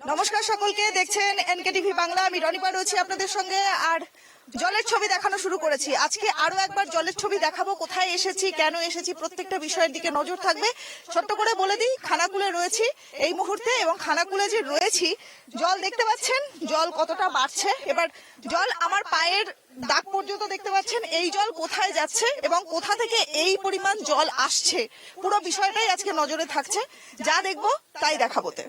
নমস্কার সকলকে, দেখছেন এনকে টিভি বাংলা। আমি রনিপা রয়েছি আপনাদের সঙ্গে, আর জলের ছবি দেখানো শুরু করেছি। আজকে আরও একবার জলের ছবি দেখাবো, কোথায় এসেছি, কেন এসেছি, প্রত্যেকটা বিষয়ের দিকে নজর থাকবে। ছোট্ট করে বলে দিই, খানাকুলে রয়েছি এই মুহূর্তে, এবং খানাকুলে যে রয়েছি, জল দেখতে পাচ্ছেন, জল কতটা বাড়ছে। এবার জল আমার পায়ের দাগ পর্যন্ত দেখতে পাচ্ছেন, এই জল কোথায় যাচ্ছে এবং কোথা থেকে এই পরিমাণ জল আসছে, পুরো বিষয়টাই আজকে নজরে থাকছে। যা দেখব, তাই দেখাবোতে।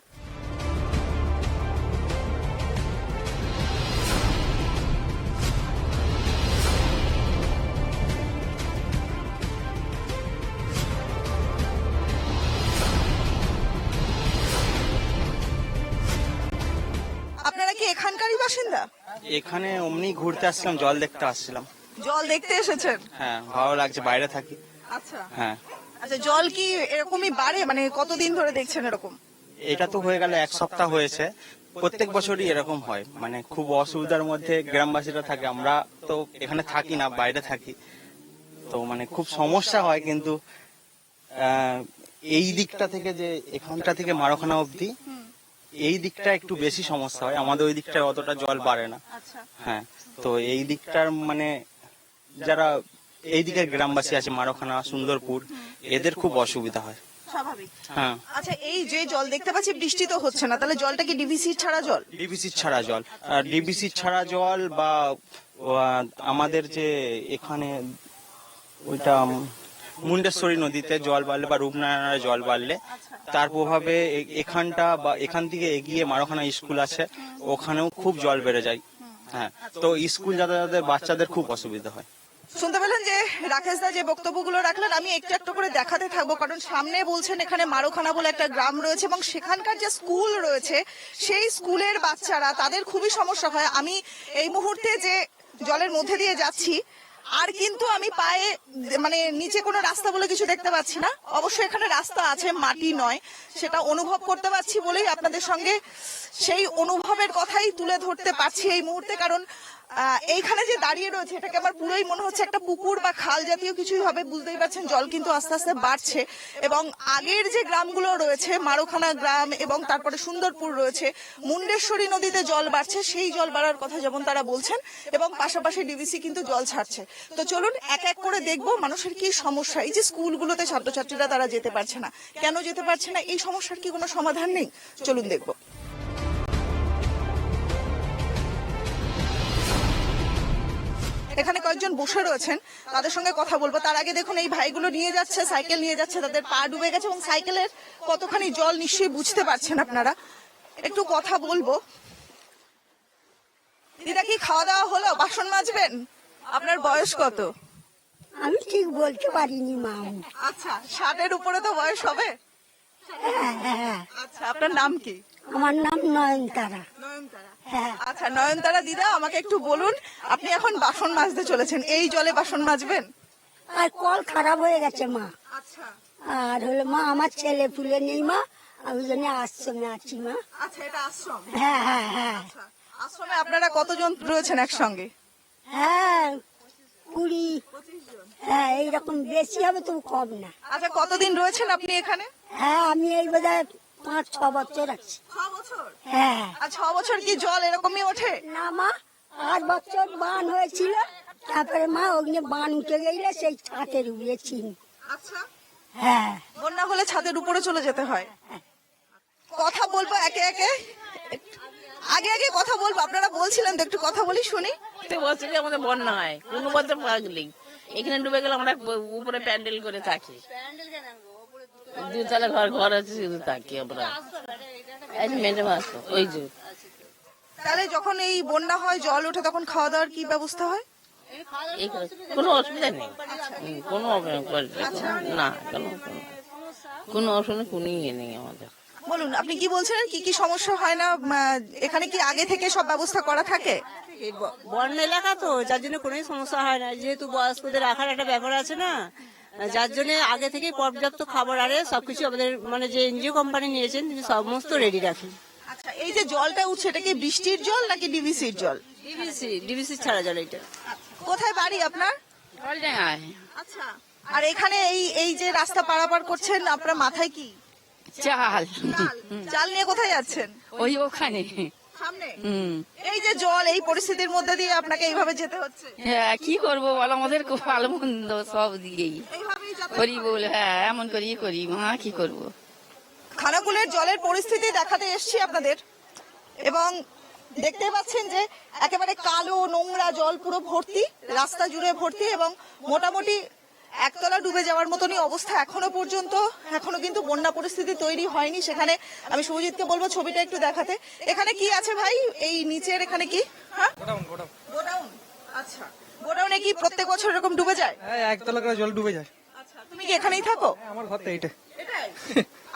কি এখানকারই বাসিন্দা? এখানে অমনি ঘুরতে আসছিলাম জল দেখতে আসছিলাম। জল দেখতে এসেছেন? হ্যাঁ ভালো লাগছে বাইরে থাকি। আচ্ছা। হ্যাঁ। আচ্ছা জল কি এরকমই বাড়ে? মানে কতদিন ধরে দেখছেন এরকম? এটা তো হয়ে গেল এক সপ্তাহ হয়েছে। প্রত্যেক বছরই এরকম হয়। মানে খুব অসুবিধার মধ্যে গ্রামবাসীরা থাকে আমরা তো এখানে থাকি না বাইরে থাকি। তো মানে খুব সমস্যা হয় কিন্তু আহ, এই দিকটা থেকে যে এখানটা থেকে মারখানা অবধি এই দিকটা একটু বেশি সমস্যা হয়। আমাদের ওই দিকটায় অতটা জল বাড়ে না। আচ্ছা। হ্যাঁ তো এই দিকটার মানে যারা এই দিকের গ্রামবাসী আছে মারখানা সুন্দরপুর এদের খুব অসুবিধা হয়। হ্যাঁ। আচ্ছা এই যে জল দেখতে পাচ্ছি বৃষ্টি তো হচ্ছে না। তাহলে জলটা কি ডিভিসি ছাড়া জল? ডিবিসি ছাড়া জল। ডিবিসি ছাড়া জল বা আমাদের যে এখানে ওইটা মুন্ডেশ্বরী নদীতে জল বাড়লে বা রূপনারায়ণের জল বাড়লে, তার প্রভাবে এখানটা বা এখান থেকে এগিয়ে মারখানা স্কুল আছে, ওখানেও খুব জল বেড়ে যায়। হ্যাঁ তো স্কুল যাতায়াতের বাচ্চাদের খুব অসুবিধা হয়। শুনতে পেলেন যে রাকেশ দা যে বক্তব্যগুলো রাখলেন, আমি একটু একটু করে দেখাতে থাকব, কারণ সামনে বলছেন এখানে মারোখানা বলে একটা গ্রাম রয়েছে এবং সেখানকার যে স্কুল রয়েছে, সেই স্কুলের বাচ্চারা তাদের খুবই সমস্যা হয়। আমি এই মুহূর্তে যে জলের মধ্যে দিয়ে যাচ্ছি আর কিন্তু আমি পায়ে মানে নিচে কোনো রাস্তা বলে কিছু দেখতে পাচ্ছি না। অবশ্যই এখানে রাস্তা আছে, মাটি নয়। সেটা অনুভব করতে পারছি বলেই আপনাদের সঙ্গে সেই অনুভবের কথাই তুলে ধরতে পারছি এই মুহূর্তে। কারণ এইখানে যে দাঁড়িয়ে রয়েছে, এটাকে আমার পুরোই মনে হচ্ছে একটা পুকুর বা খাল জাতীয় কিছুই হবে, বুঝতেই পারছেন, জল কিন্তু আস্তে আস্তে বাড়ছে। এবং আগের যে গ্রামগুলো রয়েছে, মারোখানা গ্রাম এবং তারপরে সুন্দরপুর রয়েছে, মুন্ডেশ্বরী নদীতে জল বাড়ছে, সেই জল বাড়ার কথা যেমন তারা বলছেন, এবং পাশাপাশি ডিবিসি কিন্তু জল ছাড়ছে। তো চলুন, এক এক করে দেখব মানুষের কি সমস্যা। এই যে স্কুলগুলোতে ছাত্রছাত্রীরা তারা যেতে পারছে না। কেন যেতে পারছে না? এই সমস্যার কি কোনো সমাধান নেই? চলুন দেখব। কয়েকজন বসে রয়েছেন তাদের সঙ্গে কথা বলব। তার আগে দেখুন এই ভাইগুলো নিয়ে যাচ্ছে সাইকেল নিয়ে যাচ্ছে তাদের পা ডুবে গেছে এবং সাইকেলের কতখানি জল নিশ্চয়ই বুঝতে পারছেন আপনারা। একটু কথা বলব। দিদা কি খাওয়া দাওয়া হলো? বাসন মাজবেন? আপনার বয়স কত? আমি ঠিক বলতে পারিনি মা। আচ্ছা ষাটের উপরে তো বয়স হবে। হ্যাঁ হ্যাঁ। আচ্ছা আপনার নাম কি? আমার নাম নয়নতারা। হ্যাঁ। আচ্ছা নয়নতারা দিদা আমাকে একটু বলুন আপনি এখন বাসন মাজতে চলেছেন। এই জলে বাসন মাজবেন? আর কল খারাপ হয়ে গেছে মা। আচ্ছা। আর হলো মা আমার ছেলে পুলে নেই মা। আমি জন্য আশ্রমে আছি মা। আচ্ছা এটা আশ্রম? হ্যাঁ হ্যাঁ হ্যাঁ। আচ্ছা, আশ্রমে আপনারা কতজন রয়েছেন একসঙ্গে? হ্যাঁ কুড়ি। হ্যাঁ এইরকম বেশি হবে তো কম না। আচ্ছা কতদিন রয়েছেন আপনি এখানে? হ্যাঁ আমি এই বোধহয় পাঁচ ছ বছর আছি। হ্যাঁ। আর ছ বছর কি জল এরকমই ওঠে? না মা আট বছর বান হয়েছিল তারপরে মা ওখানে বান উঠে গেলে সেই ছাতে রুয়েছি আচ্ছা। হ্যাঁ। বন্যা হলে ছাদের উপরে চলে যেতে হয়। কথা বলব একে একে? আগে আগে কথা বলব আপনারা বলছিলেন তো একটু কথা বলি শুনি। প্রত্যেক বছরই আমাদের বন্যা হয় কোনো বছর পাগলি। এখানে ডুবে গেলে আমরা উপরে প্যান্ডেল করে থাকি। দুতলা ঘর ঘর আছে শুধু থাকি আমরা। এই যে মেটে ওই যে। তাহলে যখন এই বন্যা হয় জল ওঠে তখন খাওয়া দাওয়ার কি ব্যবস্থা হয়? কোনো অসুবিধা নেই। কোনো না কোনো কোনো অসুবিধা কোনো ইয়ে নেই আমাদের। বলুন আপনি কি বলছিলেন? কি কি সমস্যা হয় না এখানে কি আগে থেকে সব ব্যবস্থা করা থাকে? বন্যা এলাকা তো যার জন্য কোনো সমস্যা হয় না। যেহেতু বয়স্কদের রাখার একটা ব্যাপার আছে না যার জন্য আগে থেকে পর্যাপ্ত খাবার আরে সবকিছু আমাদের মানে যে এনজিও কোম্পানি নিয়েছেন তিনি সমস্ত রেডি রাখেন। আচ্ছা এই যে জলটা উঠছে এটা কি বৃষ্টির জল নাকি ডিভিসির জল? ডিবিসি ডিবিসি ছাড়া জল এটা। কোথায় বাড়ি আপনার? জলডাঙ্গায়। আচ্ছা আর এখানে এই এই যে রাস্তা পারাপার করছেন আপনার মাথায় কি? চাল। চাল নিয়ে কোথায় যাচ্ছেন? ওই ওখানে। সামনে। এই যে জল এই পরিস্থিতির মধ্যে দিয়ে আপনাকে এইভাবে যেতে হচ্ছে। হ্যাঁ কি করব বল? আমাদের খুব ভালো মন্দ সব যাতায়াত করি বল হ্যাঁ এমন করি করি মা কি করব? খানাকুলের জলের পরিস্থিতি দেখাতে এসছি আপনাদের। এবং দেখতে পাচ্ছেন যে একেবারে কালো নোংরা জল পুরো ভর্তি রাস্তা জুড়ে ভর্তি এবং মোটামুটি একতলা ডুবে যাওয়ার মতনই অবস্থা এখনও পর্যন্ত। এখনও কিন্তু বন্যা পরিস্থিতি তৈরি হয়নি সেখানে। আমি শুভজিৎকে বলব ছবিটা একটু দেখাতে। এখানে কি আছে ভাই? এই নিচের এখানে কি? হ্যাঁ? গোডাউন আচ্ছা। গোডাউনে কি প্রত্যেক বছর এরকম ডুবে যায়? হ্যাঁ একতলা করে জল ডুবে যায়। আচ্ছা তুমি কি এখানেই থাকো? হ্যাঁ, আমার ঘর তো এইটা। এটাই?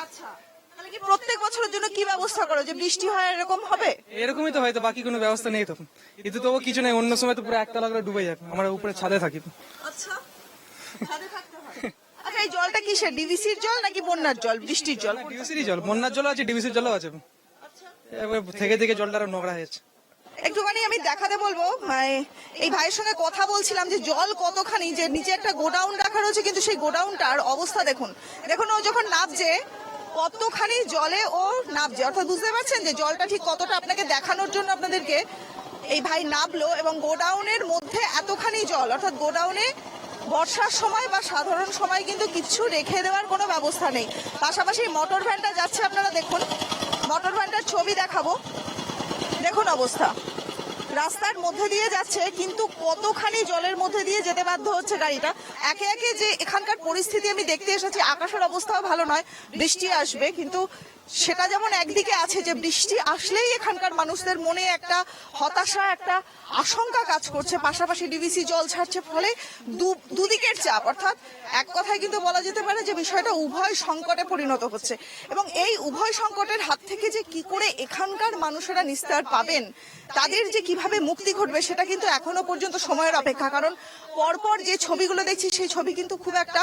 আচ্ছা। তাহলে কি প্রত্যেক বছরের জন্য কি ব্যবস্থা করো? যে বৃষ্টি হয় এরকম হবে? এরকমই তো হয়তো বাকি কোনো ব্যবস্থা নেই তখন কিন্তু তবু কিছু নেই অন্য সময় তো পুরো একতলা করে ডুবে যাবে। আমরা উপরে ছাদে থাকি আচ্ছা। আচ্ছা এই জলটা কিসের? ডিভিসির জল নাকি বন্যার জল বৃষ্টির জল? ডিভিসিরই জল বন্যার জলও আছে ডিভিসির জলও আছে। এবার থেকে থেকে জলটা আরও নোংরা হয়ে যাচ্ছে। একটুখানি আমি দেখাতে বলব এই ভাইয়ের সঙ্গে কথা বলছিলাম যে জল কতখানি যে নিচে একটা গোডাউন রাখা রয়েছে কিন্তু সেই গোডাউনটার অবস্থা দেখুন। দেখুন ও যখন নামছে কতখানি জলে ও নামছে অর্থাৎ বুঝতে পারছেন যে জলটা ঠিক কতটা আপনাকে দেখানোর জন্য আপনাদেরকে এই ভাই নামলো এবং গোডাউনের মধ্যে এতখানি জল অর্থাৎ গোডাউনে বর্ষার সময় বা সাধারণ সময় কিন্তু কিছু রেখে দেওয়ার কোনো ব্যবস্থা নেই। পাশাপাশি মোটর ভ্যানটা যাচ্ছে, আপনারা দেখুন। মোটর ভ্যানটার ছবি দেখাবো। দেখুন অবস্থা। রাস্তার মধ্যে দিয়ে যাচ্ছে, কিন্তু কতখানি জলের মধ্যে দিয়ে যেতে বাধ্য হচ্ছে গাড়িটা? একে একে যে এখানকার পরিস্থিতি আমি দেখতে এসেছি, আকাশের অবস্থাও ভালো নয়, বৃষ্টি আসবে, কিন্তু সেটা যেমন একদিকে আছে যে বৃষ্টি আসলেই এখানকার মানুষদের মনে একটা হতাশা, একটা আশঙ্কা কাজ করছে। পাশাপাশি ডিবিসি জল ছাড়ছে, ফলে দুদিকের চাপ। অর্থাৎ এক কথায় কিন্তু বলা যেতে পারে যে বিষয়টা উভয় সংকটে পরিণত হচ্ছে। এবং এই উভয় সংকটের হাত থেকে যে কি করে এখানকার মানুষেরা নিস্তার পাবেন, তাদের যে কীভাবে মুক্তি ঘটবে সেটা কিন্তু এখনও পর্যন্ত সময়ের অপেক্ষা। কারণ পরপর যে ছবিগুলো দেখছি, সেই ছবি কিন্তু খুব একটা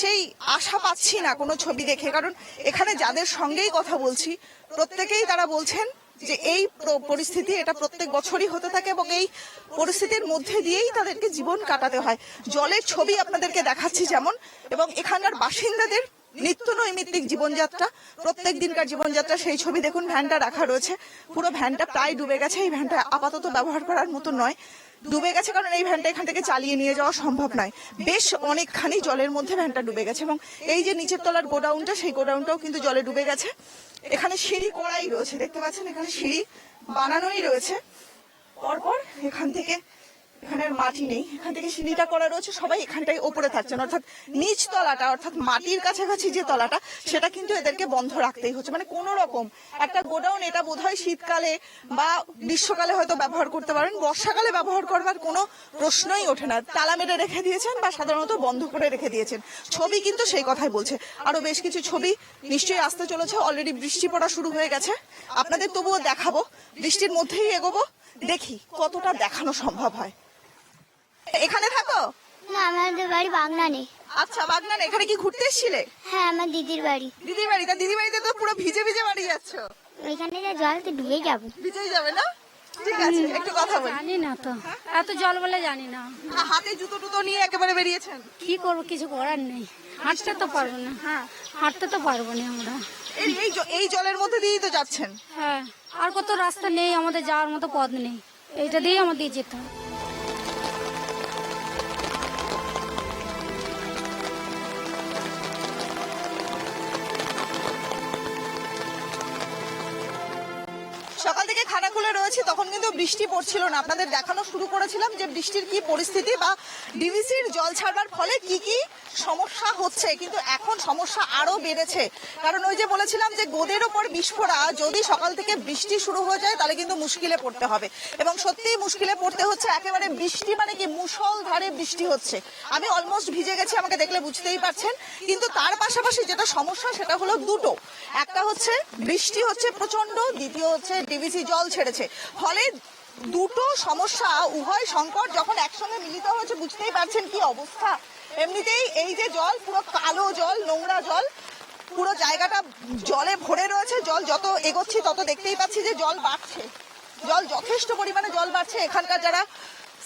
সেই আশা পাচ্ছি না কোনো ছবি দেখে। কারণ এখানে যাদের সঙ্গেই কথা বলছি, প্রত্যেকেই তারা বলছেন যে এই পরিস্থিতি এটা প্রত্যেক বছরই হতে থাকে এবং এই পরিস্থিতির মধ্যে দিয়েই তাদেরকে জীবন কাটাতে হয়। জলের ছবি আপনাদেরকে দেখাচ্ছি যেমন, এবং এখানকার বাসিন্দাদের নিত্য নৈমিত্তিক জীবনযাত্রা, প্রত্যেক দিনকার জীবনযাত্রা, সেই ছবি দেখুন, ভ্যানটা রাখা রয়েছে। পুরো ভ্যানটা প্রায় ডুবে গেছে, এই ভ্যানটা আপাতত ব্যবহার করার মতো নয়। ডুবে গেছে কারণ এই ভ্যানটা এখান থেকে চালিয়ে নিয়ে যাওয়া সম্ভব নয়। বেশ অনেকখানি জলের মধ্যে ভ্যানটা ডুবে গেছে এবং এই যে নিচের তলার গোডাউনটা, সেই গোডাউনটাও কিন্তু জলে ডুবে গেছে। এখানে সিঁড়ি করাই রয়েছে দেখতে পাচ্ছেন? এখানে সিঁড়ি বানানোই রয়েছে। পরপর এখান থেকে এখানে মাটি নেই। এখান থেকে সিঁড়িটা করা রয়েছে। সবাই এখানটায় ওপরে থাকছেন। অর্থাৎ নিচ তলাটা, অর্থাৎ মাটির কাছাকাছি যে তলাটা, সেটা কিন্তু এদেরকে বন্ধ রাখতেই হচ্ছে। মানে কোন রকম একটা গোডাউন, এটা বোধহয় শীতকালে বা গ্রীষ্মকালে হয়তো ব্যবহার করতে পারেন। বর্ষাকালে ব্যবহার করবার কোনো প্রশ্নই ওঠে না। তালা মেরে রেখে দিয়েছেন বা সাধারণত বন্ধ করে রেখে দিয়েছেন। ছবি কিন্তু সেই কথাই বলছে। আরও বেশ কিছু ছবি নিশ্চয়ই আসতে চলেছে। অলরেডি বৃষ্টি পড়া শুরু হয়ে গেছে। আপনাদের তবুও দেখাবো। বৃষ্টির মধ্যেই এগোবো। দেখি কতটা দেখানো সম্ভব হয়। এখানে থাকো? না আমাদের বাড়ি বাগনানে। আচ্ছা বাগনান। এখানে কি ঘুরতে এসেছিলে? হ্যাঁ আমার দিদির বাড়ি। দিদির বাড়ি? তা দিদির বাড়িতে তো পুরো ভিজে ভিজে বাড়ি যাচ্ছ। ওইখানে যে জল তো ডুবে যাব। ভিজেই যাবে না? ঠিক আছে একটু কথা বলি। জানি না তো। এত জল বলে জানি না। হাতে জুতো টুতো নিয়ে একেবারে বেরিয়েছেন? কি করব কিছু করার নেই। হাঁটতে তো পারব না। হ্যাঁ। হাঁটতে তো পারব না আমরা। এই এই এই জলের মধ্যে দিয়েই তো যাচ্ছেন। হ্যাঁ। আর কত রাস্তা নেই আমাদের যাওয়ার মতো পথ নেই। এইটা দিয়েই আমাদের যেতে হবে সকাল থেকে খানা খুলে রয়েছে, তখন কিন্তু বৃষ্টি পড়ছিল না। আপনাদের দেখানো শুরু করেছিলাম যে বৃষ্টির কি পরিস্থিতি বা ডিভিসির জল ছাড়বার ফলে কি কি সমস্যা হচ্ছে, কিন্তু এখন সমস্যা আরও বেড়েছে। কারণ ওই যে বলেছিলাম যে গোদের ওপর বিস্ফোরা, যদি সকাল থেকে বৃষ্টি শুরু হয়ে যায়, তাহলে কিন্তু মুশকিলে পড়তে হবে। এবং সত্যিই মুশকিলে পড়তে হচ্ছে, একেবারে বৃষ্টি মানে কি মুষলধারে বৃষ্টি হচ্ছে। আমি অলমোস্ট ভিজে গেছি, আমাকে দেখলে বুঝতেই পারছেন। কিন্তু তার পাশাপাশি যেটা সমস্যা, সেটা হলো দুটো। একটা হচ্ছে বৃষ্টি হচ্ছে প্রচণ্ড দ্বিতীয় হচ্ছে ডিভিসি জল ছেড়েছে। ফলে দুটো সমস্যা, উভয় সংকট যখন একসঙ্গে মিলিত হয়েছে, বুঝতেই পারছেন কি অবস্থা। এমনিতেই এই যে জল, পুরো কালো জল, নোংরা জল, পুরো জায়গাটা জলে ভরে রয়েছে। জল যত এগোচ্ছি, তত দেখতেই পাচ্ছি যে জল বাড়ছে। জল যথেষ্ট পরিমাণে জল বাড়ছে। এখানকার যারা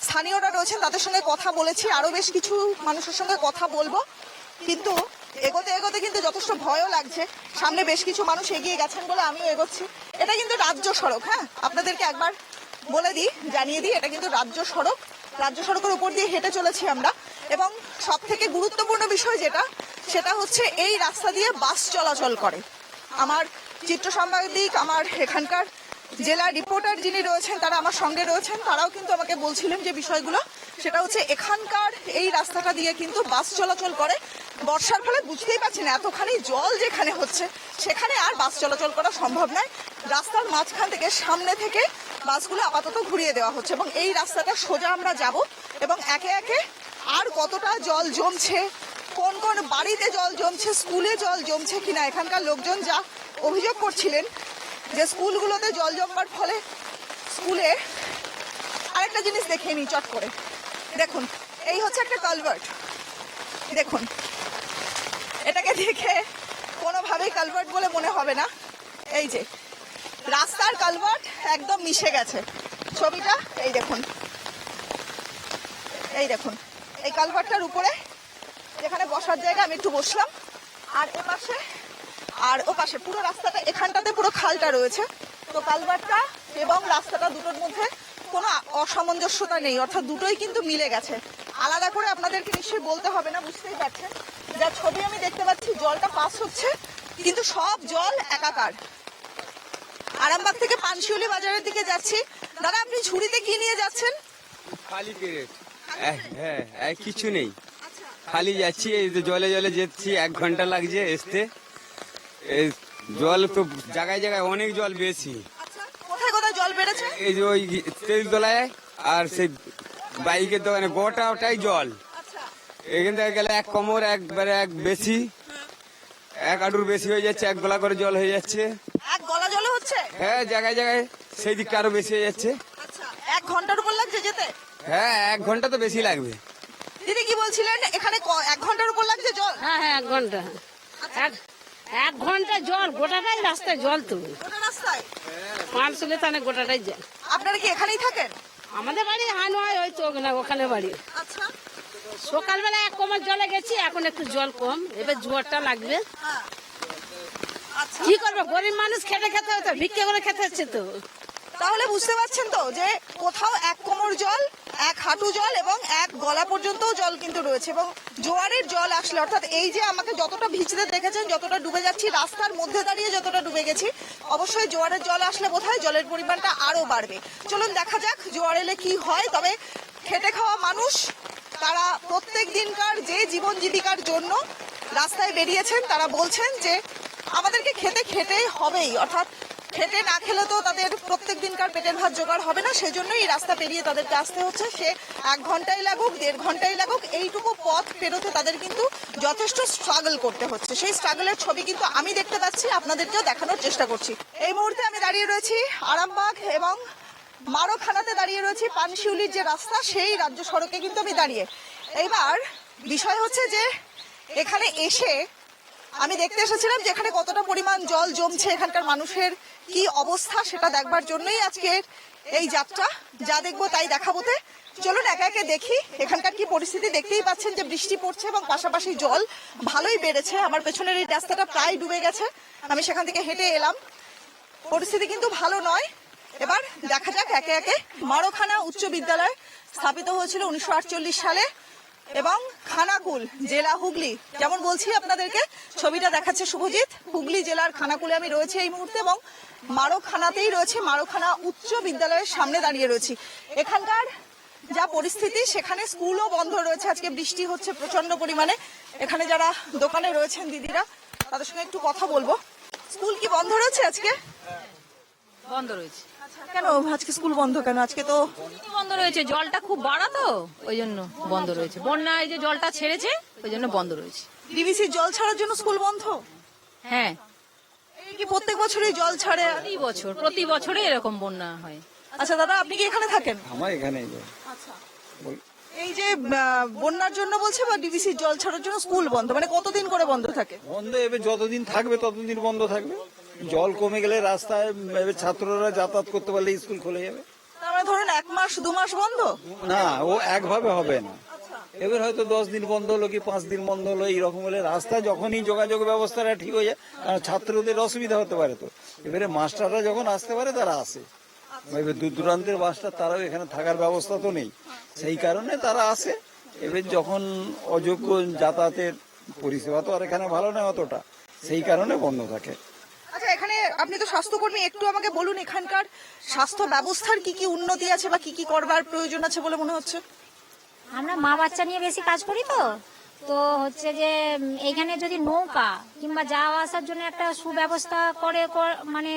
স্থানীয়রা রয়েছেন, তাদের সঙ্গে কথা বলেছি। আরও বেশ কিছু মানুষের সঙ্গে কথা বলব। কিন্তু এগোতে এগোতে কিন্তু যথেষ্ট ভয়ও লাগছে। সামনে বেশ কিছু মানুষ এগিয়ে গেছেন বলে আমিও এগোচ্ছি। এটা কিন্তু রাজ্য সড়ক হ্যাঁ? আপনাদেরকে একবার বলে দিই, জানিয়ে দিই, এটা কিন্তু রাজ্য সড়ক। রাজ্য সড়কের উপর দিয়ে হেঁটে চলেছি আমরা। এবং সব থেকে গুরুত্বপূর্ণ বিষয় যেটা, সেটা হচ্ছে এই রাস্তা দিয়ে বাস চলাচল করে। আমার চিত্র সাংবাদিক, আমার এখানকার জেলা রিপোর্টার যিনি রয়েছেন, তারা আমার সঙ্গে রয়েছেন, তারাও কিন্তু আমাকে বলছিলেন যে বিষয়গুলো সেটা হচ্ছে এখানকার এই রাস্তাটা দিয়ে কিন্তু বাস চলাচল করে। বর্ষার ফলে বুঝতেই পারছি না এতখানি জল যেখানে হচ্ছে, সেখানে আর বাস চলাচল করা সম্ভব নয়। রাস্তার মাঝখান থেকে সামনে থেকে বাসগুলো আপাতত ঘুরিয়ে দেওয়া হচ্ছে এবং এই রাস্তাটা সোজা আমরা যাব এবং একে একে আর কতটা জল জমছে, কোন কোন বাড়িতে জল জমছে, স্কুলে জল জমছে কিনা, এখানকার লোকজন যা অভিযোগ করছিলেন যে স্কুলগুলোতে জল জমবার ফলে স্কুলে আরেকটা জিনিস দেখে নিই চট করে। দেখুন, এই হচ্ছে একটা কালভার্ট দেখুন, এটাকে দেখে কোনোভাবেই কালভার্ট বলে মনে হবে না। এই যে, রাস্তার কালভার্ট একদম মিশে গেছে। ছবিটা, এই দেখুন। এই দেখুন, এই কালভার্টটার উপরে যেখানে বসার জায়গা, আমি একটু বসলাম। আর এ পাশে, আর ও পাশে, পুরো রাস্তাটা, এখানটাতে পুরো খালটা রয়েছে। তো কালভার্টটা এবং রাস্তাটা দুটোর মধ্যে কোনো অসামঞ্জস্যতা নেই, অর্থাৎ দুটোই কিন্তু মিলে গেছে। আলাদা করে আপনাদেরকে নিশ্চয়ই বলতে হবে না, বুঝতেই পারছেন? যা ছবি আমি দেখতে পাচ্ছি, জলটা পাস হচ্ছে, কিন্তু সব জল একাকার। আরামবাগ থেকে পানশিউলি বাজারের দিকে যাচ্ছি। দাদা, আপনি ঝুড়িতে কি নিয়ে যাচ্ছেন? খালি পেরেট। হ্যাঁ কিছু নেই। খালি যাচ্ছি জলে জলে যাচ্ছি এক ঘণ্টা লাগছে আসতে জল তো জায়গায় জায়গায় অনেক জল বেশি আচ্ছা কোথায় কোথায় জল বেড়েছে? এই যে ওই তেল তলায় আর সেই বাইকের দোকানে গোটাটাই জল। আচ্ছা। এখান থেকে গেলে এক কোমর একবারে এক বেশি। এক আডুর বেশি হয়ে যাচ্ছে এক গলা করে জল হয়ে যাচ্ছে। এক গলা জলে হচ্ছে? হ্যাঁ জায়গায় জায়গায় সেই দিকটা আরও বেশি হয়ে যাচ্ছে। আচ্ছা এক ঘণ্টার উপর লাগছে যেতে? হ্যাঁ এক ঘণ্টা তো বেশি লাগবে। দিদি কি বলছিলেন এখানে ক- এক ঘণ্টার উপর লাগছে জল? হ্যাঁ হ্যাঁ এক ঘণ্টা। এক এক ঘণ্টা জল গোটাটাই রাস্তায় জল তো। রাস্তায় পাঁচশোলে তাহলে গোটাটাই যায়। আপনারা কি এখানেই থাকেন? আমাদের বাড়ি হানুয়ায় ওই চোখ না ওখানে বাড়ি। আচ্ছা। সকালবেলা এক কমার জলে গেছি এখন একটু জল কম এবার জোয়ারটা লাগবে। হ্যাঁ। আচ্ছা। কি করব? গরিব মানুষ খেতে খেতে হতো ভিক্ষে করে খেতে হচ্ছে তো। তাহলে বুঝতে পারছেন তো যে কোথাও এক কোমর জল, এক হাঁটু জল এবং এক গলা পর্যন্তও জল কিন্তু রয়েছে এবং জোয়ারের জল আসলে, অর্থাৎ এই যে আমাকে যতটা ভিজতে দেখেছেন, যতটা ডুবে যাচ্ছি, রাস্তার মধ্যে দাঁড়িয়ে যতটা ডুবে গেছি, অবশ্যই জোয়ারের জল আসলে বোধহয় জলের পরিমাণটা আরও বাড়বে। চলুন দেখা যাক জোয়ার এলে কি হয়, তবে খেটে খাওয়া মানুষ, তারা প্রত্যেক দিনকার যে জীবন জীবিকার জন্য রাস্তায় বেরিয়েছেন, তারা বলছেন যে আমাদেরকে খেতে খেতেই হবেই, অর্থাৎ খেতে না খেলে তো তাদের প্রত্যেক দিনকার পেটের ভাত জোগাড় হবে না সেই জন্যই এই রাস্তা পেরিয়ে তাদেরকে আসতে হচ্ছে। সে এক ঘন্টাই লাগুক, দেড় ঘন্টাই লাগুক, এইটুকু পথ পেরোতে তাদের কিন্তু যথেষ্ট স্ট্রাগল করতে হচ্ছে। সেই স্ট্রাগলের ছবি কিন্তু আমি দেখতে পাচ্ছি, আপনাদেরকেও দেখানোর চেষ্টা করছি। এই মুহূর্তে আমি দাঁড়িয়ে রয়েছি আরামবাগ এবং মারোখানাতে দাঁড়িয়ে রয়েছি, পানশিউলির যে রাস্তা, সেই রাজ্য সড়কে কিন্তু আমি দাঁড়িয়ে। এইবার বিষয় হচ্ছে যে, এখানে এসে আমি দেখতে এসেছিলাম যে এখানে কতটা পরিমাণ জল জমছে এখানকার মানুষের কি অবস্থা সেটা দেখবার জন্যই আজকের এই যাত্রা। যা দেখব তাই দেখাবোতে। চলুন একে একে দেখি, এখানকার কি পরিস্থিতি দেখতেই পাচ্ছেন যে বৃষ্টি পড়ছে এবং পাশাপাশি জল ভালোই বেড়েছে। আমার পেছনের এই রাস্তাটা প্রায় ডুবে গেছে। আমি সেখান থেকে হেঁটে এলাম। পরিস্থিতি কিন্তু ভালো নয়। এবার দেখা যাক একে একে। মারোখানা উচ্চ বিদ্যালয় স্থাপিত হয়েছিল উনিশশো আটচল্লিশ সালে। এবং খানাকুল, জেলা হুগলি। যেমন বলছি আপনাদেরকে? ছবিটা দেখাচ্ছে শুভজিৎ। হুগলি জেলার খানাকুলে আমি রয়েছে এই মুহূর্তে এবং মারোখানাতেই রয়েছে মারোখানা উচ্চ বিদ্যালয়ের সামনে দাঁড়িয়ে রয়েছি। এখানকার যা পরিস্থিতি, সেখানে স্কুলও বন্ধ রয়েছে। আজকে বৃষ্টি হচ্ছে প্রচণ্ড পরিমাণে। এখানে যারা দোকানে রয়েছেন দিদিরা, তাদের সঙ্গে একটু কথা বলব। স্কুল কি বন্ধ রয়েছে আজকে? বন্ধ রয়েছে। কেন? আজকে স্কুল বন্ধ কেন? আজকে তো বন্ধ রয়েছে জলটা খুব বাড়া তো ওই জন্য বন্ধ রয়েছে। বন্যায় যে জলটা ছেড়েছে ওই জন্য বন্ধ রয়েছে। ডিবিসি জল ছাড়ার জন্য স্কুল বন্ধ? হ্যাঁ। কি প্রত্যেক বছরই জল ছাড়ে? প্রতি বছর প্রতি বছরে এরকম বন্যা হয়। আচ্ছা দাদা আপনি কি এখানে থাকেন? আমার এখানে এই যে বন্যার জন্য বলছে বা ডিবিসি জল ছাড়ার জন্য স্কুল বন্ধ? মানে কতদিন করে বন্ধ থাকে? বন্ধ এবার যতদিন থাকবে ততদিন বন্ধ থাকবে। জল কমে গেলে রাস্তায় এবার ছাত্ররা যাতায়াত করতে পারলে স্কুল খুলে যাবে। ধরুন এক মাস দু মাস বন্ধ? না ও একভাবে হবে না। এবার হয়তো দশ দিন বন্ধ হলো কি পাঁচ দিন বন্ধ হলো এইরকম হলে রাস্তা যখনই যোগাযোগ ব্যবস্থাটা ঠিক হয়ে যায় ছাত্রদের অসুবিধা হতে পারে তো। এবারে মাস্টাররা যখন আসতে পারে তারা আসে। এবার দূর দূরান্তের মাস্টার তারাও এখানে থাকার ব্যবস্থা তো নেই। সেই কারণে তারা আসে। এবার যখন অযোগ্য যাতায়াতের পরিষেবা তো আর এখানে ভালো নয় অতটা। সেই কারণে বন্ধ থাকে। আচ্ছা এখানে আপনি তো স্বাস্থ্যকর্মী একটু আমাকে বলুন এখানকার স্বাস্থ্য ব্যবস্থার কি কি উন্নতি আছে বা কি কি করবার প্রয়োজন আছে বলে মনে হচ্ছে? আমরা মা বাচ্চা নিয়ে বেশি কাজ করি তো। তো হচ্ছে যে উম, এইখানে যদি নৌকা কিংবা যাওয়া আসার জন্য একটা সুব্যবস্থা করে মানে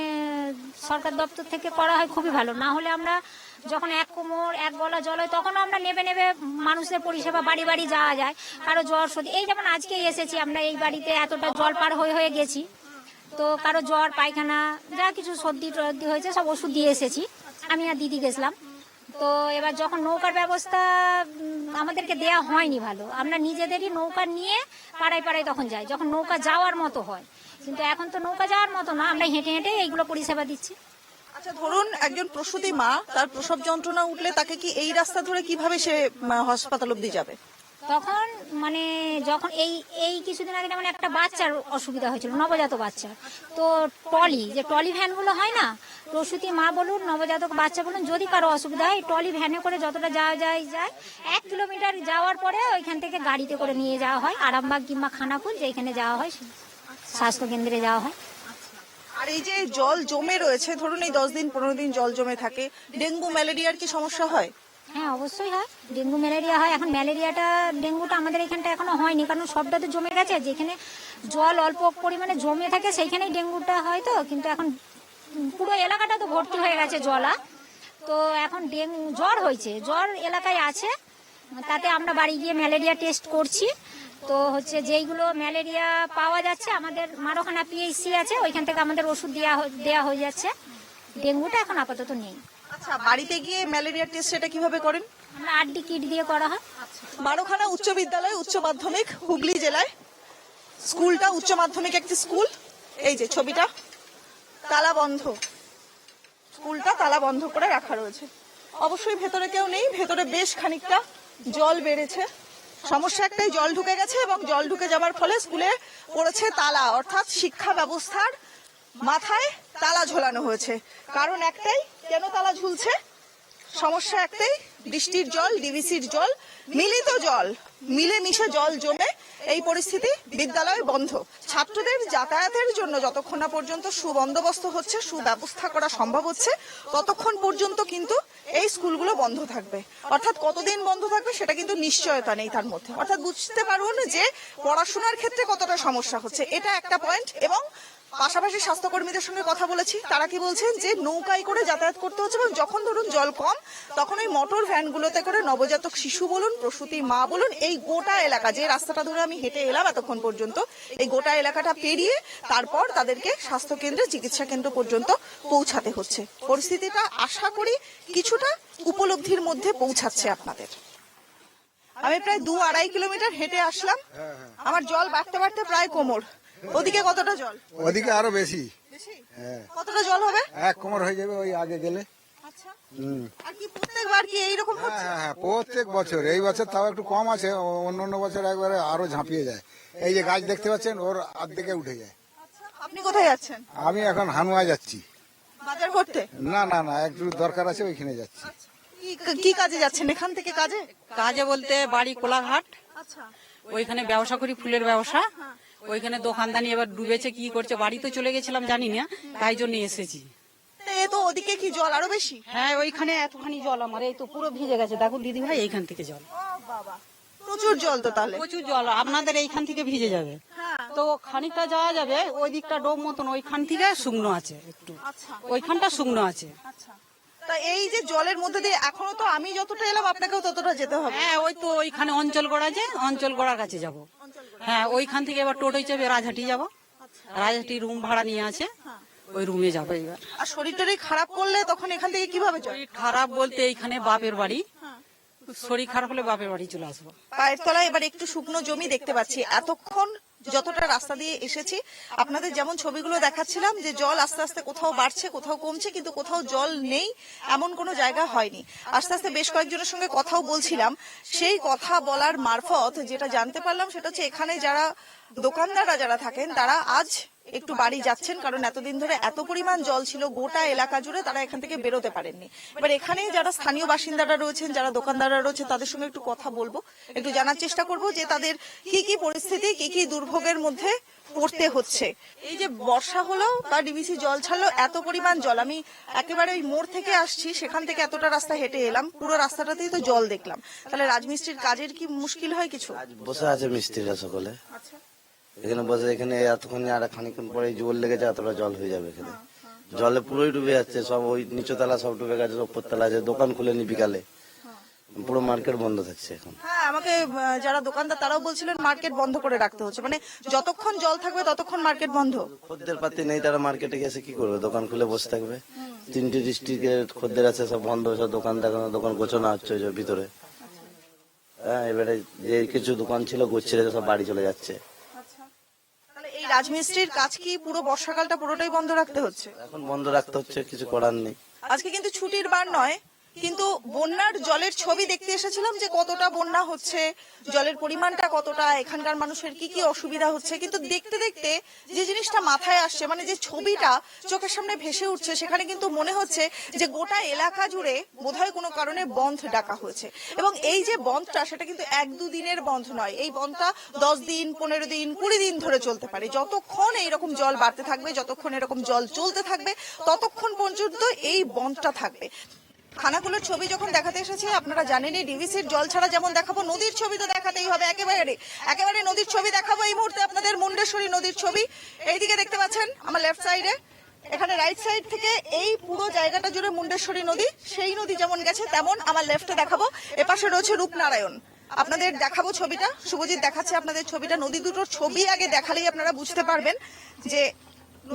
সরকার দপ্তর থেকে করা হয় খুবই ভালো। না হলে আমরা যখন এক কোমর এক গলা জল হয় তখনও আমরা নেবে নেবে মানুষের পরিষেবা বাড়ি বাড়ি যাওয়া যায় কারও জ্বর সর্দি এই যেমন আজকেই এসেছি আমরা এই বাড়িতে এতটা জল পার হয়ে হয়ে গেছি। তো কারও জ্বর, পায়খানা, যা কিছু সর্দি টর্দি হয়েছে, সব ওষুধ দিয়ে এসেছি। আমি আর দিদি গেছিলাম। তো এবার যখন নৌকার ব্যবস্থা আমাদেরকে দেয়া হয়নি ভালো। আমরা নিজেদেরই নৌকা নিয়ে পাড়ায় পাড়ায় তখন যাই। যখন নৌকা যাওয়ার মতো হয়। কিন্তু এখন তো নৌকা যাওয়ার মতো না। আমরা হেঁটে হেঁটে এইগুলো পরিষেবা দিচ্ছি। আচ্ছা ধরুন একজন প্রসূতি মা, তার প্রসব যন্ত্রণা উঠলে তাকে কি এই রাস্তা ধরে কীভাবে সে হাসপাতাল অব্দি যাবে? তখন মানে যখন এই এই কিছুদিন আগে যেমন একটা বাচ্চার অসুবিধা হয়েছিল নবজাত বাচ্চা। তো টলি যে টলি ভ্যানগুলো হয় না প্রসূতি মা বলুন, নবজাতক বাচ্চা বলুন, যদি কারও অসুবিধা হয় টলি ভ্যানে করে যতটা যাওয়া যায় যায়। এক কিলোমিটার যাওয়ার পরে ওইখান থেকে গাড়িতে করে নিয়ে যাওয়া হয়, আরামবাগ কিংবা খানাকুল যেখানে যাওয়া হয় স্বাস্থ্য কেন্দ্রে যাওয়া হয়। আর এই যে জল জমে রয়েছে, ধরুন এই দশ দিন, পনেরো দিন জল জমে থাকে, ডেঙ্গু, ম্যালেরিয়ার কি সমস্যা হয়? হ্যাঁ অবশ্যই হয়। ডেঙ্গু ম্যালেরিয়া হয়। এখন ম্যালেরিয়াটা, ডেঙ্গুটা আমাদের এখানটা এখনও হয়নি, কারণ সবটা তো জমে গেছে। যেখানে জল অল্প পরিমাণে জমে থাকে, সেইখানেই ডেঙ্গুটা হয় তো। কিন্তু এখন পুরো এলাকাটা তো ভর্তি হয়ে গেছে জলা তো এখন ডেঙ্গু জ্বর হয়েছে। জ্বর এলাকায় আছে। তাতে আমরা বাড়ি গিয়ে ম্যালেরিয়া টেস্ট করছি। তো হচ্ছে যেইগুলো ম্যালেরিয়া পাওয়া যাচ্ছে, আমাদের মারোখানা পিএইচসি আছে, ওইখান থেকে আমাদের ওষুধ দেওয়া দেওয়া হয়ে যাচ্ছে। ডেঙ্গুটা এখন আপাতত নেই। আচ্ছা বাড়িতে গিয়ে ম্যালেরিয়া টেস্ট সেটা কীভাবে করেন? আমরা আটটি কিট দিয়ে করা হয়। বারোখানা উচ্চ বিদ্যালয় উচ্চ মাধ্যমিক হুগলি জেলায়। স্কুলটা উচ্চ মাধ্যমিক একটি স্কুল। এই যে ছবিটা। তালা বন্ধ। স্কুলটা তালা বন্ধ করে রাখা রয়েছে। অবশ্যই ভেতরে কেউ নেই। ভেতরে বেশ খানিকটা জল বেড়েছে। সমস্যা একটাই জল ঢুকে গেছে এবং জল ঢুকে যাওয়ার ফলে স্কুলে পড়েছে তালা অর্থাৎ শিক্ষা ব্যবস্থার মাথায় তালা ঝোলানো হয়েছে। কারণ একটাই, কেন তালা ঝুলছে? সমস্যা একটাই, বৃষ্টির জল, ডিবিসির জল, মিলিত জল, মিলেমিশে জল জমে এই পরিস্থিতি বিদ্যালয় বন্ধ। ছাত্রদের যাতায়াতের জন্য যতক্ষণ না পর্যন্ত সুবন্দোবস্ত হচ্ছে, সুব্যবস্থা করা সম্ভব হচ্ছে, ততক্ষণ পর্যন্ত কিন্তু এই স্কুলগুলো বন্ধ থাকবে। অর্থাৎ কতদিন বন্ধ থাকবে সেটা কিন্তু নিশ্চয়তা নেই তার মধ্যে। অর্থাৎ বুঝতে পারুন যে পড়াশোনার ক্ষেত্রে কতটা সমস্যা হচ্ছে। এটা একটা পয়েন্ট এবং পাশাপাশি স্বাস্থ্যকর্মীদের সঙ্গে কথা বলেছি। তারা কি বলছেন যে নৌকায় করে যাতায়াত করতে হচ্ছে এবং যখন ধরুন জল কম তখন ওই মোটর ভ্যানগুলোতে করে নবজাতক শিশু বলুন প্রসূতি মা বলুন এই গোটা এলাকা যে রাস্তাটা ধরে আমি হেঁটে এলাম এতক্ষণ পর্যন্ত এই গোটা এলাকাটা পেরিয়ে তারপর তাদেরকে স্বাস্থ্য কেন্দ্রে চিকিৎসা কেন্দ্র পর্যন্ত পৌঁছাতে হচ্ছে। পরিস্থিতিটা আশা করি কিছুটা উপলব্ধির মধ্যে পৌঁছাচ্ছে আপনাদের। আমি প্রায় দু আড়াই কিলোমিটার হেঁটে আসলাম। আমার জল বাড়তে বাড়তে প্রায় কোমর। ওদিকে কতটা জল? ওদিকে আরও বেশি। হ্যাঁ। কতটা জল হবে? এক কোমর হয়ে যাবে ওই আগে গেলে। আচ্ছা। হুম। আর কি প্রত্যেকবার কি এইরকম হ্যাঁ হ্যাঁ হ্যাঁ প্রত্যেক বছর। এই বছর তাও একটু কম আছে ও- অন্য অন্য বছর একবারে আরও ঝাঁপিয়ে যায়। এই যে গাছ দেখতে পাচ্ছেন ওর আর্ধেকে উঠে যায়। আপনি কোথায় যাচ্ছেন? আমি এখন হানুয়া যাচ্ছি। বাজার করতে? না না না একটু দরকার আছে ওইখানে যাচ্ছি। কি- কি কাজে যাচ্ছেন এখান থেকে কাজে? কাজে বলতে বাড়ি কোলাঘাট। আচ্ছা। ওইখানে ব্যবসা করি ফুলের ব্যবসা। ওইখানে দোকানদানি এবার ডুবেছে কি করছে? বাড়ি তো চলে গেছিলাম জানি না তাই জন্য এসেছি। তো ওদিকে কি জল আরও বেশি? হ্যাঁ ওইখানে এতখানি জল আমার এই তো পুরো ভিজে গেছে। দেখো দিদি ভাই এইখান থেকে জল। প্রচুর জল তো তাহলে। প্রচুর জল আপনাদের এইখান থেকে ভিজে যাবে। তো খানিকটা যাওয়া যাবে ওই দিকটা ডোব মতন ওইখান থেকে শুকনো আছে একটু। ওইখানটা শুকনো আছে। তা এই যে জলের মধ্যে দিয়ে এখনও তো আমি যতটা এলাম আপনাকেও ততটা যেতে হবে। হ্যাঁ ওই তো ওইখানে অঞ্চল গড়া যে অঞ্চল গড়ার কাছে যাব। হ্যাঁ ওইখান থেকে এবার টোটোই চেপে রাজহাটি যাব। রাজহাটি রুম ভাড়া নিয়ে আছে। ওই রুমে যাব এবার। আর শরীর খারাপ করলে তখন এখান থেকে কীভাবে শরীর খারাপ বলতে এইখানে বাপের বাড়ি। শরীর খারাপ হলে বাপের বাড়ি চলে আসব। পায়ের তলায় এবার একটু শুকনো জমি দেখতে পাচ্ছি। এতক্ষণ যতটা রাস্তা দিয়ে এসেছি, আপনাদের যেমন ছবিগুলো দেখাচ্ছিলাম যে জল আস্তে আস্তে কোথাও বাড়ছে, কোথাও কমছে, কিন্তু কোথাও জল নেই, এমন কোনো জায়গা হয়নি। আস্তে আস্তে বেশ কয়েকজনের সঙ্গে কথাও বলছিলাম। সেই কথা বলার মারফত যেটা জানতে পারলাম সেটা হচ্ছে এখানে যারা দোকানদাররা যারা থাকেন, তারা আজ একটু বাড়ি যাচ্ছেন কারণ এতদিন ধরে এত পরিমাণ জল ছিল গোটা এলাকা জুড়ে তারা এখান থেকে বেরোতে পারেননি। এবার এখানে যারা স্থানীয় বাসিন্দারা রয়েছেন যারা দোকানদাররা রয়েছে তাদের সঙ্গে একটু কথা বলব। একটু জানার চেষ্টা করব যে তাদের কি কি পরিস্থিতি কি কি দুর্ভোগের মধ্যে পড়তে হচ্ছে। এই যে বর্ষা হলো বা ডিবিসি জল ছাড়লো এত পরিমাণ জল। আমি একেবারে ওই মোড় থেকে আসছি সেখান থেকে এতটা রাস্তা হেঁটে এলাম পুরো রাস্তাটাতেই তো জল দেখলাম। তাহলে রাজমিস্ত্রির কাজের কি মুশকিল হয় কিছু? বসে আছে মিস্ত্রিরা সকলে। এখানে বসে এখানে এতক্ষণ আর খানিক্ষণ পরে জল লেগেছে এতটা জল হয়ে যাবে এখানে। জলে পুরোই ডুবে যাচ্ছে সব ওই নিচতলা সব ডুবে গেছে উপরতলা আছে দোকান খুলেনি বিকালে। পুরো মার্কেট বন্ধ থাকছে এখন। হ্যাঁ আমাকে যারা দোকানদার তারাও বলছিলেন মার্কেট বন্ধ করে রাখতে হচ্ছে। মানে যতক্ষণ জল থাকবে ততক্ষণ মার্কেট বন্ধ। খদ্দের পাতি নেই তারা মার্কেটে গেছে কি করবে? দোকান খুলে বসে থাকবে। তিনটি ডিস্ট্রিক্টের খদ্দের আছে সব বন্ধ সব দোকান দেখানো দোকান গোছানো হচ্ছে ভিতরে। হ্যাঁ এবারে যে কিছু দোকান ছিল গুছিয়ে সব বাড়ি চলে যাচ্ছে। তাহলে এই রাজমিস্ত্রির কাজ কি পুরো বর্ষাকালটা পুরোটাই বন্ধ রাখতে হচ্ছে? এখন বন্ধ রাখতে হচ্ছে কিছু করার নেই। আজকে কিন্তু ছুটির বার নয়। কিন্তু বন্যার জলের ছবি দেখতে এসেছিলাম যে কতটা বন্যা হচ্ছে, জলের পরিমাণটা কতটা, এখানকার মানুষের কি কি অসুবিধা হচ্ছে। কিন্তু দেখতে দেখতে যে জিনিসটা মাথায় আসছে মানে যে ছবিটা চোখের সামনে ভেসে উঠছে, সেখানে কিন্তু মনে হচ্ছে যে গোটা এলাকা জুড়ে বোধহয় কোনো কারণে বন্ধ ডাকা হয়েছে। এবং এই যে বন্ধটা, সেটা কিন্তু এক দু দিনের বন্ধ নয়। এই বন্ধটা দশ দিন, পনেরো দিন, কুড়ি দিন ধরে চলতে পারে। যতক্ষণ এইরকম জল বাড়তে থাকবে, যতক্ষণ এরকম জল চলতে থাকবে, ততক্ষণ পর্যন্ত এই বন্ধটা থাকবে। খানাকুলের ছবি যখন দেখাতে এসেছে, আপনারা জানেনই, ডিভিসির জল ছাড়া যেমন দেখাবো, নদীর ছবি তো দেখাতেই হবে। একেবারে একেবারে নদীর ছবি দেখাবো এই মুহূর্তে আপনাদের মুন্ডেশ্বরী নদীর ছবি। এইদিকে দেখতে পাচ্ছেন, আমার লেফট সাইডে এখানে রাইট সাইড থেকে এই পুরো জায়গাটা জুড়ে মুন্ডেশ্বরী নদী, সেই নদী যেমন গেছে, তেমন আমার লেফটে দেখাবো। এপাশে রয়েছে রূপনারায়ণ। আপনাদের দেখাবো ছবিটা, শুভজিৎ দেখাচ্ছে আপনাদের ছবিটা। নদী দুটোর ছবি আগে দেখালেই আপনারা বুঝতে পারবেন যে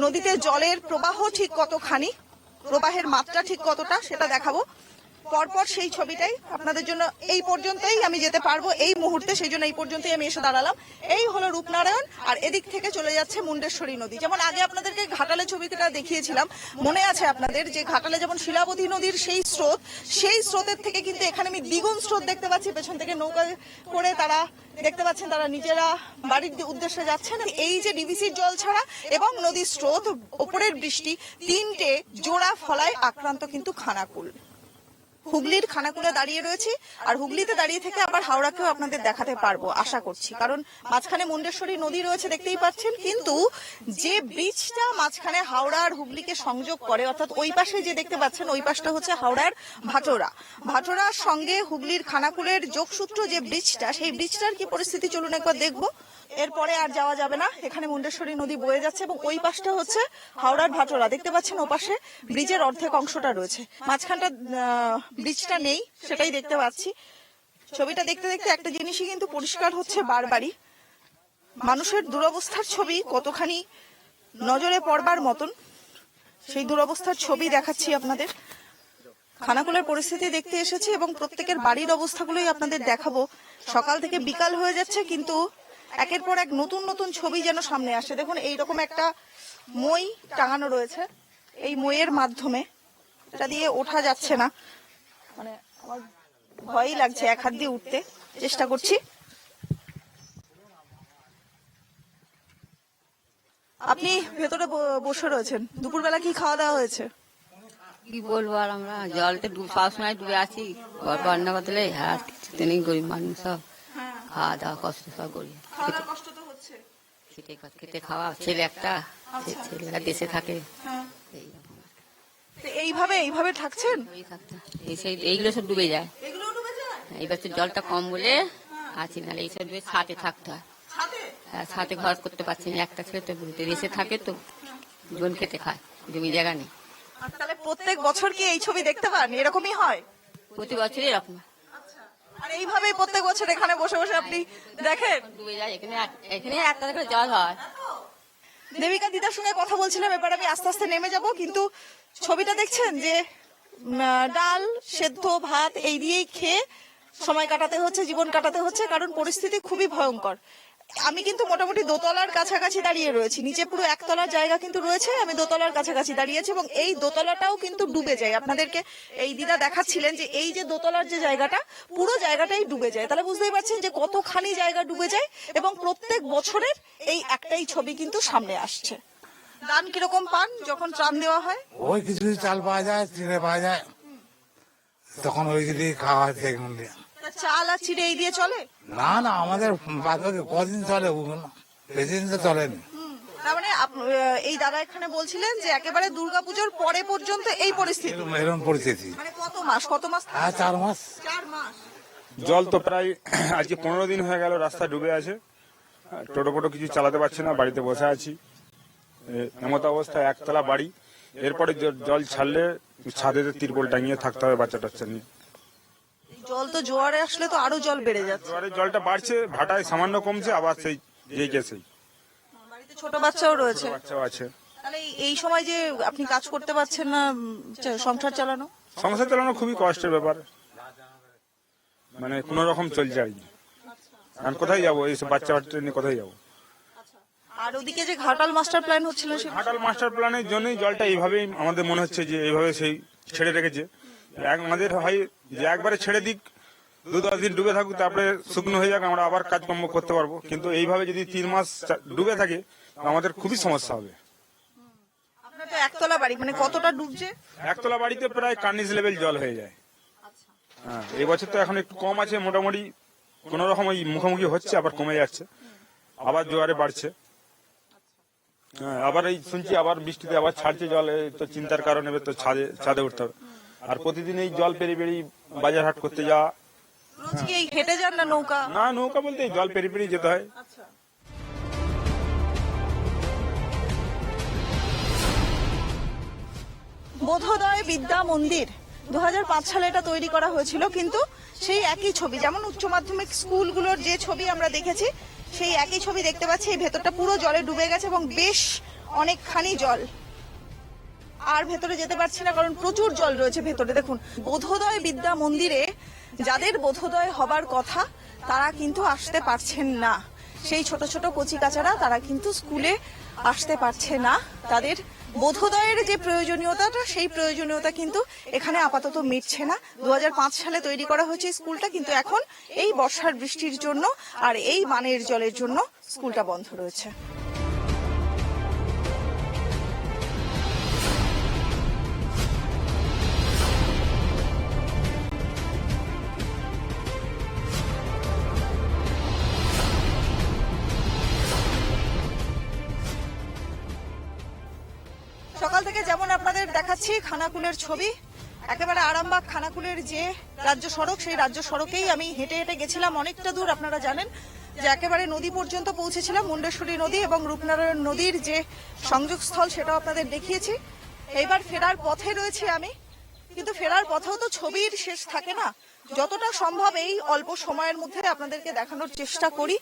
নদীতে জলের প্রবাহ ঠিক কতখানি। প্রবাহের মাত্রা ঠিক কতটা সেটা দেখাবো। পরপর সেই ছবিটাই আপনাদের জন্য এই পর্যন্তই আমি যেতে পারব এই মুহূর্তে, সেই জন্য এই পর্যন্তই আমি এসে দাঁড়ালাম। এই হলো রূপনারায়ণ, আর এদিক থেকে চলে যাচ্ছে মুন্ডেশ্বরী নদী। যেমন আগে আপনাদেরকে ঘাটালে ছবিটা দেখিয়েছিলাম, মনে আছে আপনাদের যে ঘাটালে যেমন শিলাবতী নদীর সেই স্রোত, সেই স্রোতের থেকে কিন্তু এখানে আমি দ্বিগুণ স্রোত দেখতে পাচ্ছি। পেছন থেকে নৌকা করে তারা দেখতে পাচ্ছেন, তারা নিজেরা বাড়ির উদ্দেশ্যে যাচ্ছেন। এই যে ডিভিসির জল ছাড়া এবং নদীর স্রোত, ওপরের বৃষ্টি, তিনটে জোড়া ফলায় আক্রান্ত কিন্তু খানাকুল। হুগলির খানাকুলে দাঁড়িয়ে রয়েছি, আর হুগলিতে দাঁড়িয়ে থেকে আবার হাওড়াকেও আপনাদের দেখাতে পারব, আশা করছি। কারণ মাঝখানে মুন্ডেশ্বরী নদী রয়েছে দেখতেই পাচ্ছেন, কিন্তু যে ব্রিজটা মাঝখানে হাওড়া আর হুগলিকে সংযোগ করে, অর্থাৎ ওই পাশে যে দেখতে পাচ্ছেন, ওই পাশটা হচ্ছে হাওড়ার ভাটোরা। ভাটোরার সঙ্গে হুগলির খানাকুলের যোগসূত্র যে ব্রিজটা সেই ব্রিজটার কি পরিস্থিতি চলুন একবার দেখব। এরপরে আর যাওয়া যাবে না, এখানে মুন্ডেশ্বরী নদী বয়ে যাচ্ছে এবং ওই পাশটা হচ্ছে হাওড়ার ভাটোরা। দেখতে পাচ্ছেন ও পাশে ব্রিজের অর্ধেক অংশটা রয়েছে। মাঝখানটা ব্রিজটা নেই, সেটাই দেখতে পাচ্ছি। ছবিটা দেখতে দেখতে একটা জিনিসই কিন্তু পরিষ্কার হচ্ছে বারবারই। মানুষের দুরবস্থার ছবি কতখানি নজরে পড়বার মতন, সেই দুরবস্থার ছবি দেখাচ্ছি আপনাদের। খানাকুলের পরিস্থিতি দেখতে এসেছি এবং প্রত্যেকের বাড়ির অবস্থাগুলোই আপনাদের দেখাবো। সকাল থেকে বিকাল হয়ে যাচ্ছে, কিন্তু একের পর এক নতুন নতুন ছবি যেন সামনে আসে। দেখুন, এইরকম একটা মই টাঙানো রয়েছে, এই মইয়ের মাধ্যমে। এটা দিয়ে ওঠা যাচ্ছে না। মানে আমার ভয়ই লাগছে এক হাত দিয়ে উঠতে। চেষ্টা করছি। আপনি ভেতরে ব- বসে রয়েছেন। দুপুরবেলা কি খাওয়া দাওয়া হয়েছে? কি বলব আর আমরা জলতে ডুব সবসময় ডুবে আছি। ঘর রান্না বদলে হ্যাঁ কিছুতে নেই গরিব মানুষ সব। খাওয়া দাওয়া কষ্ট সব করি। খেতে কষ্ট তো হচ্ছে। খেতে খেতে খাওয়া ছেলে একটা সে ছেলেরা দেশে থাকে। হ্যাঁ। এইভাবে এইভাবে থাকছেন? এই সেই এইগুলো সব ডুবে যায়। ডুবে এইবার তো জলটা কম বলে আছি নাহলে এইসব ডুবে ছাতে থাকতে হয়। হ্যাঁ, ছাতে ঘর করতে পারছি না একটা ছেলে তো বলতে দেশে থাকে তো জন খেতে খায় জমি জায়গা নেই। তাহলে প্রত্যেক বছর কি এই ছবি দেখতে পান? এরকমই হয়? প্রতি বছরই এরকম। আর এইভাবেই প্রত্যেক বছর এখানে বসে বসে আপনি দেখেন? ডুবে যায় এখানে এখানে একটা করে জল হয়। দেবিকা দিদার সঙ্গে কথা বলছিলাম এবার আমি আস্তে আস্তে নেমে যাব কিন্তু ছবিটা দেখছেন যে ডাল, সেদ্ধ, ভাত এই দিয়েই খেয়ে সময় কাটাতে হচ্ছে, জীবন কাটাতে হচ্ছে, কারণ পরিস্থিতি খুবই ভয়ঙ্কর। আমি কিন্তু মোটামুটি দোতলার কাছাকাছি দাঁড়িয়ে রয়েছি। নিচে পুরো একতলার জায়গা কিন্তু রয়েছে, আমি দোতলার কাছাকাছি দাঁড়িয়েছি এবং এই দোতলাটাও কিন্তু ডুবে যায়। আপনাদেরকে এই দিদা দেখাচ্ছিলেন যে এই যে দোতলার যে জায়গাটা, পুরো জায়গাটাই ডুবে যায়। তাহলে বুঝতেই পারছেন যে কতখানি জায়গা ডুবে যায় এবং প্রত্যেক বছরের এই একটাই ছবি কিন্তু সামনে আসছে। দান কীরকম পান যখন ত্রাণ দেওয়া হয়? ওই কিছু কিছু চাল পাওয়া যায় চিড়ে পাওয়া যায় তখন ওই দিয়ে খাওয়া হয় সেগুলো দিয়ে। চাল আর চিড়ে এই দিয়ে চলে? না না আমাদের বাদবাকি কদিন চলে ওগুলো বেশি দিন তো চলেনি। তার মানে আপ- এই দাদা এখানে বলছিলেন যে একেবারে দুর্গাপুজোর পরে পর্যন্ত এই পরিস্থিতি। এরকম এরকম পরিস্থিতি। মানে কত মাস? কত মাস আর চার মাস। চার মাস। জল তো প্রায় আজকে পনেরো দিন হয়ে গেল রাস্তা ডুবে আছে। টোটো ফোটো কিছু চালাতে পারছে না বাড়িতে বসে আছি। এমত অবস্থায় একতলা বাড়ি। এরপরে জল ছাড়লে ছাদে তিরপল টাঙিয়ে থাকতে হবে বাচ্চা টাচ্চা নিয়ে। জল তো জোয়ারে আসলে তো আরও জল বেড়ে যাচ্ছে। জোয়ারের জলটা বাড়ছে ভাটায় সামান্য কমছে আবার সেই যেই সেই বাড়িতে ছোট বাচ্চাও রয়েছে। বাচ্চাও আছে। তাহলে এই- সময় যে আপনি কাজ করতে পারছেন না সংসার চালানো? সংসার চালানো খুবই কষ্টের ব্যাপার। মানে কোন রকম চলছে আর কি আর কোথায় যাব? এই বাচ্চা বাচ্চা নিয়ে কোথায় যাব? আর ওদিকে যে ঘাটাল মাস্টার প্ল্যান হচ্ছিল ঘাটাল মাস্টার প্ল্যানের জন্যই জলটা এইভাবেই আমাদের মনে হচ্ছে যে এইভাবে সেই ছেড়ে রেখেছে। এক আমাদের হয় যে একবারে ছেড়ে দিক দু দশ দিন ডুবে থাকুক তারপরে শুকনো হয়ে যাক আমরা আবার কাজকর্ম করতে পারব। কিন্তু এইভাবে যদি তিন মাস ডুবে থাকে আমাদের খুবই সমস্যা হবে। একতলা বাড়ি মানে কতটা ডুবছে? একতলা বাড়িতে প্রায় কার্নিস লেভেল জল হয়ে যায়। হ্যাঁ এই বছর তো এখন একটু কম আছে মোটামুটি কোন রকম ওই মুখোমুখি হচ্ছে আবার কমে যাচ্ছে। আবার জোয়ারে বাড়ছে। হ্যাঁ আবার এই শুনছি আবার বৃষ্টিতে আবার ছাড়ছে জল তো চিন্তার কারণে এবার তো ছাদে ছাদে উঠতে হবে। আর প্রতিদিন এই জল পেরিয়ে পেরিয়ে বাজার হাট করতে যাওয়া। রোজ কি হেঁটে যান না নৌকা? না নৌকা বলতে এই জল পেরিয়ে পেরিয়ে যেতে হয়। বোধোদয় বিদ্যা মন্দির। দু হাজার পাঁচ সালে এটা তৈরি করা হয়েছিল কিন্তু সেই একই ছবি যেমন উচ্চ মাধ্যমিক স্কুলগুলোর যে ছবি আমরা দেখেছি সেই একই ছবি দেখতে পাচ্ছি। এই ভেতরটা পুরো জলে ডুবে গেছে এবং বেশ অনেকখানি জল। আর ভেতরে যেতে পারছি না, কারণ প্রচুর জল রয়েছে ভেতরে। দেখুন, বোধোদয় বিদ্যা মন্দিরে যাদের বোধোদয় হবার কথা, তারা কিন্তু আসতে পারছেন না। সেই ছোট ছোট কচি কাচারা, তারা কিন্তু স্কুলে আসতে পারছে না তাদের বোধোদয়ের যে প্রয়োজনীয়তাটা, সেই প্রয়োজনীয়তা কিন্তু এখানে আপাতত মিটছে না। দু হাজার পাঁচ সালে তৈরি করা হয়েছে স্কুলটা, কিন্তু এখন এই বর্ষার বৃষ্টির জন্য আর এই মানের জলের জন্য স্কুলটা বন্ধ রয়েছে। দেখাচ্ছি খানাকুলের ছবি। একেবারে আরামবাগ খানাকুলের যে রাজ্য সড়ক, সেই রাজ্য সড়কেই আমি হেঁটে হেঁটে গেছিলাম অনেকটা দূর, আপনারা জানেন যে একেবারে নদী পর্যন্ত পৌঁছেছিলাম, মুন্ডেশ্বরী নদী এবং রূপনারায়ণ নদীর যে সংযোগস্থল, সেটাও আপনাদের দেখিয়েছি। এইবার ফেরার পথে রয়েছে আমি। কিন্তু ফেরার পথেও তো ছবির শেষ থাকে না। যতটা সম্ভব এই অল্প সময়ের মধ্যে আপনাদেরকে দেখানোর চেষ্টা করি।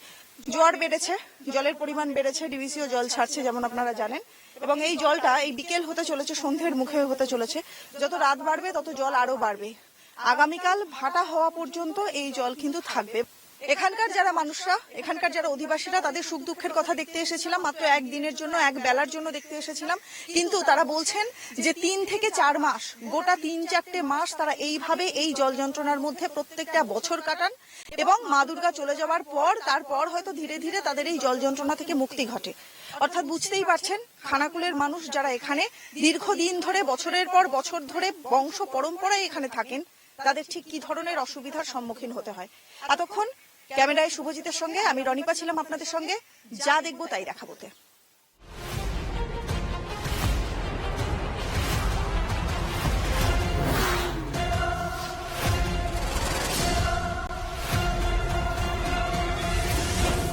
জোয়ার বেড়েছে, জলের পরিমাণ বেড়েছে ডিভিসিও জল ছাড়ছে যেমন আপনারা জানেন। এবং এই জলটা এই বিকেল হতে চলেছে, সন্ধ্যের মুখে হতে চলেছে। যত রাত বাড়বে, তত জল আরও বাড়বে। আগামীকাল ভাটা হওয়া পর্যন্ত এই জল কিন্তু থাকবে। এখানকার যারা মানুষরা, এখানকার যারা অধিবাসীরা, তাদের সুখ দুঃখের কথা দেখতে এসেছিলাম, মাত্র একদিনের জন্য, এক বেলার জন্য দেখতে এসেছিলাম। কিন্তু তারা বলছেন যে তিন থেকে চার মাস, গোটা তিন চারটে মাস তারা এইভাবে এই জল যন্ত্রণার মধ্যে প্রত্যেকটা বছর কাটান এবং মা দুর্গা চলে যাওয়ার পর, তারপর হয়তো ধীরে ধীরে তাদের এই জল যন্ত্রণা থেকে মুক্তি ঘটে। অর্থাৎ বুঝতেই পারছেন, খানাকুলের মানুষ যারা এখানে দীর্ঘদিন ধরে, বছরের পর বছর ধরে বংশ পরম্পরায় এখানে থাকেন, তাদের ঠিক কি ধরনের অসুবিধার সম্মুখীন হতে হয়? এতক্ষণ ক্যামেরায় শুভজিতের সঙ্গে আমি রনিপা ছিলাম আপনাদের সঙ্গে। যা দেখব তাই দেখাবোতে।